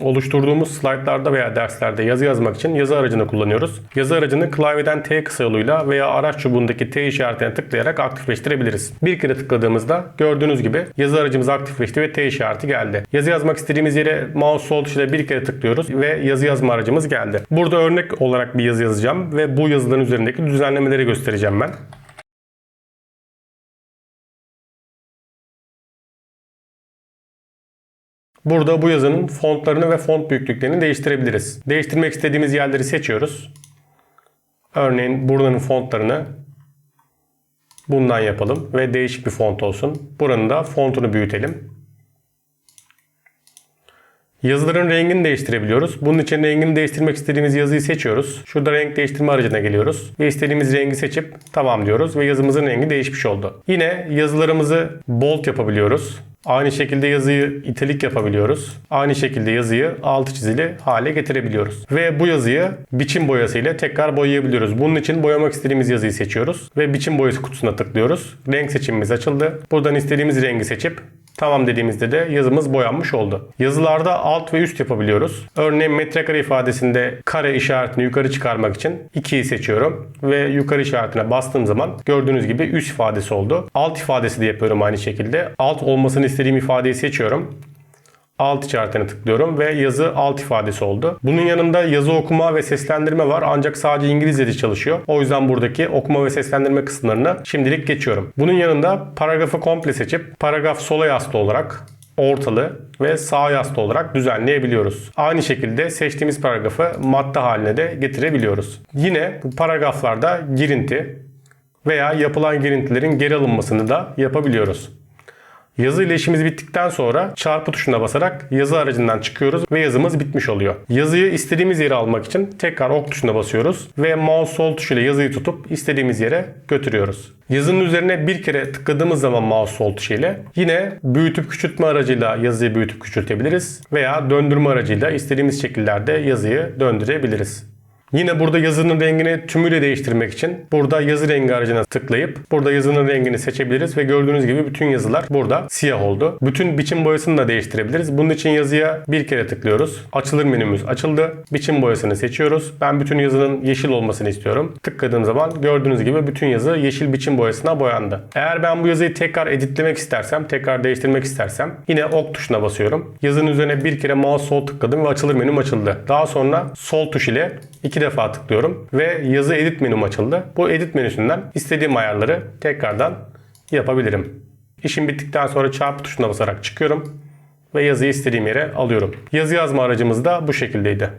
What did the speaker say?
oluşturduğumuz slaytlarda veya derslerde yazı yazmak için yazı aracını kullanıyoruz. Yazı aracını klavyeden T kısa yoluyla veya araç çubuğundaki T işaretine tıklayarak aktifleştirebiliriz. Bir kere tıkladığımızda gördüğünüz gibi yazı aracımız aktifleşti ve T işareti geldi. Yazı yazmak istediğimiz yere mouse sol tuşuyla bir kere tıklıyoruz ve yazı yazma aracımız geldi. Burada örnek olarak bir yazı yazacağım ve bu yazıların üzerindeki düzenlemeleri göstereceğim ben. Burada bu yazının fontlarını ve font büyüklüklerini değiştirebiliriz. Değiştirmek istediğimiz yerleri seçiyoruz. Örneğin buranın fontlarını bundan yapalım ve değişik bir font olsun. Buranın da fontunu büyütelim. Yazıların rengini değiştirebiliyoruz. Bunun için rengini değiştirmek istediğimiz yazıyı seçiyoruz. Şurada renk değiştirme aracına geliyoruz. Ve istediğimiz rengi seçip tamam diyoruz ve yazımızın rengi değişmiş oldu. Yine yazılarımızı bold yapabiliyoruz. Aynı şekilde yazıyı italik yapabiliyoruz. Aynı şekilde yazıyı altı çizili hale getirebiliyoruz. Ve bu yazıyı biçim boyası ile tekrar boyayabiliyoruz. Bunun için boyamak istediğimiz yazıyı seçiyoruz. Ve biçim boyası kutusuna tıklıyoruz. Renk seçimimiz açıldı. Buradan istediğimiz rengi seçip Tamam dediğimizde de yazımız boyanmış oldu. Yazılarda alt ve üst yapabiliyoruz. Örneğin metrekare ifadesinde kare işaretini yukarı çıkarmak için 2'yi seçiyorum ve yukarı işaretine bastığım zaman gördüğünüz gibi üst ifadesi oldu. Alt ifadesi de yapıyorum aynı şekilde. Alt olmasını istediğim ifadeyi seçiyorum alt işaretine tıklıyorum ve yazı alt ifadesi oldu. Bunun yanında yazı okuma ve seslendirme var ancak sadece İngilizce'de çalışıyor. O yüzden buradaki okuma ve seslendirme kısımlarını şimdilik geçiyorum. Bunun yanında paragrafı komple seçip paragraf sola yaslı olarak ortalı ve sağ yaslı olarak düzenleyebiliyoruz. Aynı şekilde seçtiğimiz paragrafı madde haline de getirebiliyoruz. Yine bu paragraflarda girinti veya yapılan girintilerin geri alınmasını da yapabiliyoruz. Yazı ile işimiz bittikten sonra çarpı tuşuna basarak yazı aracından çıkıyoruz ve yazımız bitmiş oluyor. Yazıyı istediğimiz yere almak için tekrar ok tuşuna basıyoruz ve mouse sol tuşuyla yazıyı tutup istediğimiz yere götürüyoruz. Yazının üzerine bir kere tıkladığımız zaman mouse sol tuşu ile yine büyütüp küçültme aracıyla yazıyı büyütüp küçültebiliriz veya döndürme aracıyla istediğimiz şekillerde yazıyı döndürebiliriz. Yine burada yazının rengini tümüyle değiştirmek için burada yazı rengi aracına tıklayıp burada yazının rengini seçebiliriz ve gördüğünüz gibi bütün yazılar burada siyah oldu. Bütün biçim boyasını da değiştirebiliriz. Bunun için yazıya bir kere tıklıyoruz. Açılır menümüz açıldı. Biçim boyasını seçiyoruz. Ben bütün yazının yeşil olmasını istiyorum. Tıkladığım zaman gördüğünüz gibi bütün yazı yeşil biçim boyasına boyandı. Eğer ben bu yazıyı tekrar editlemek istersem, tekrar değiştirmek istersem yine ok tuşuna basıyorum. Yazının üzerine bir kere mouse sol tıkladım ve açılır menüm açıldı. Daha sonra sol tuş ile iki defa tıklıyorum ve yazı edit menüm açıldı. Bu edit menüsünden istediğim ayarları tekrardan yapabilirim. İşim bittikten sonra çarpı tuşuna basarak çıkıyorum ve yazıyı istediğim yere alıyorum. Yazı yazma aracımız da bu şekildeydi.